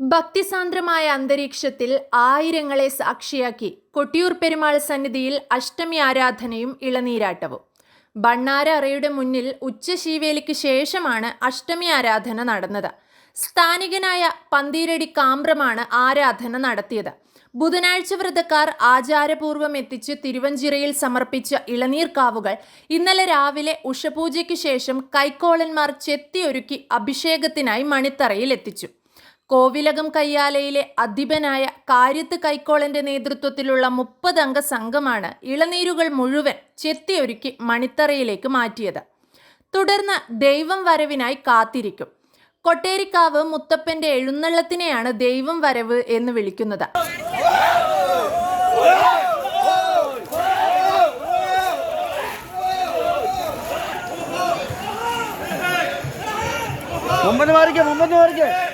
ഭക്തിസാന്ദ്രമായ അന്തരീക്ഷത്തിൽ ആയിരങ്ങളെ സാക്ഷിയാക്കി കൊട്ടിയൂർ പെരുമാൾ സന്നിധിയിൽ അഷ്ടമി ആരാധനയും ഇളനീരാട്ടവും. ബണ്ണാര അറയുടെ മുന്നിൽ ഉച്ചശീവേലിക്ക് ശേഷമാണ് അഷ്ടമി ആരാധന നടന്നത്. സ്ഥാനികനായ പന്തീരടി കാമ്പ്രമാണ് ആരാധന നടത്തിയത്. ബുധനാഴ്ച വ്രതക്കാർ ആചാരപൂർവം എത്തിച്ച് തിരുവഞ്ചിറയിൽ സമർപ്പിച്ച ഇളനീർ കാവുകൾ ഇന്നലെ രാവിലെ ഉഷപൂജയ്ക്ക് ശേഷം കൈക്കോളന്മാർ ചെത്തിയൊരുക്കി അഭിഷേകത്തിനായി മണിത്തറയിൽ എത്തിച്ചു. കോവിലകം കയ്യാലയിലെ അധിപനായ കാര്യത്ത് കൈക്കോളന്റെ നേതൃത്വത്തിലുള്ള മുപ്പതംഗ സംഘമാണ് ഇളനീരുകൾ മുഴുവൻ ചെത്തിയൊരുക്കി മണിത്തറയിലേക്ക് മാറ്റിയത്. തുടർന്ന് ദൈവം വരവിനായി കാത്തിരിക്കും. കൊട്ടേരിക്കാവ് മുത്തപ്പന്റെ എഴുന്നള്ളത്തിനെയാണ് ദൈവം വരവ് എന്ന് വിളിക്കുന്നത്. മുമ്പന്ന് മാറിക്കേ മുമ്പന്ന് മാറിക്കേ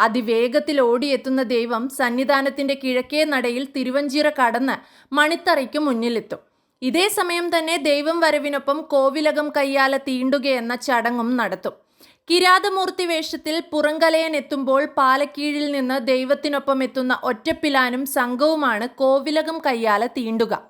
അതിവേഗത്തിൽ ഓടിയെത്തുന്ന ദൈവം സന്നിധാനത്തിന്റെ കിഴക്കേ നടയിൽ തിരുവഞ്ചിറ കടന്ന് മണിത്തറയ്ക്ക് മുന്നിലെത്തും. ഇതേ സമയം തന്നെ ദൈവം വരവിനൊപ്പം കോവിലകം കയ്യാല തീണ്ടുകയെന്ന ചടങ്ങും നടത്തും. കിരാതമൂർത്തി വേഷത്തിൽ പുറങ്കലയൻ എത്തുമ്പോൾ പാലക്കീഴിൽ നിന്ന് ദൈവത്തിനൊപ്പം എത്തുന്ന ഒറ്റപ്പിലാനും സംഘവുമാണ് കോവിലകം കയ്യാല തീണ്ടുക.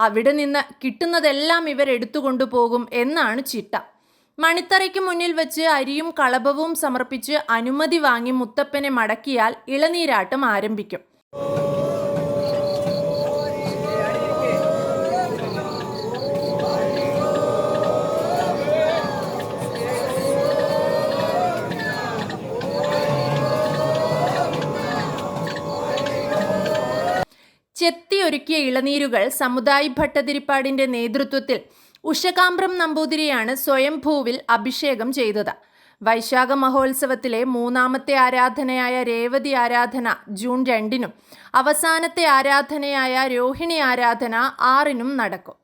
അവിടെ നിന്ന് കിട്ടുന്നതെല്ലാം ഇവർ എടുത്തുകൊണ്ടുപോകും എന്നാണ് ചിട്ട. മണിത്തറയ്ക്ക് മുന്നിൽ വെച്ച് അരിയും കളഭവും സമർപ്പിച്ച് അനുമതി വാങ്ങി മുത്തപ്പനെ മടക്കിയാൽ ഇളനീരാട്ടം ആരംഭിക്കും. ചെത്തിയൊരുക്കിയ ഇളനീരുകൾ സമുദായ് ഭട്ടതിരിപ്പാടിന്റെ നേതൃത്വത്തിൽ ഉഷകാമ്പ്രം നമ്പൂതിരിയാണ് സ്വയംഭൂവിൽ അഭിഷേകം ചെയ്തത്. വൈശാഖ മഹോത്സവത്തിലെ മൂന്നാമത്തെ ആരാധനയായ രേവതി ആരാധന ജൂൺ രണ്ടിനും അവസാനത്തെ ആരാധനയായ രോഹിണി ആരാധന ആറിനും നടക്കും.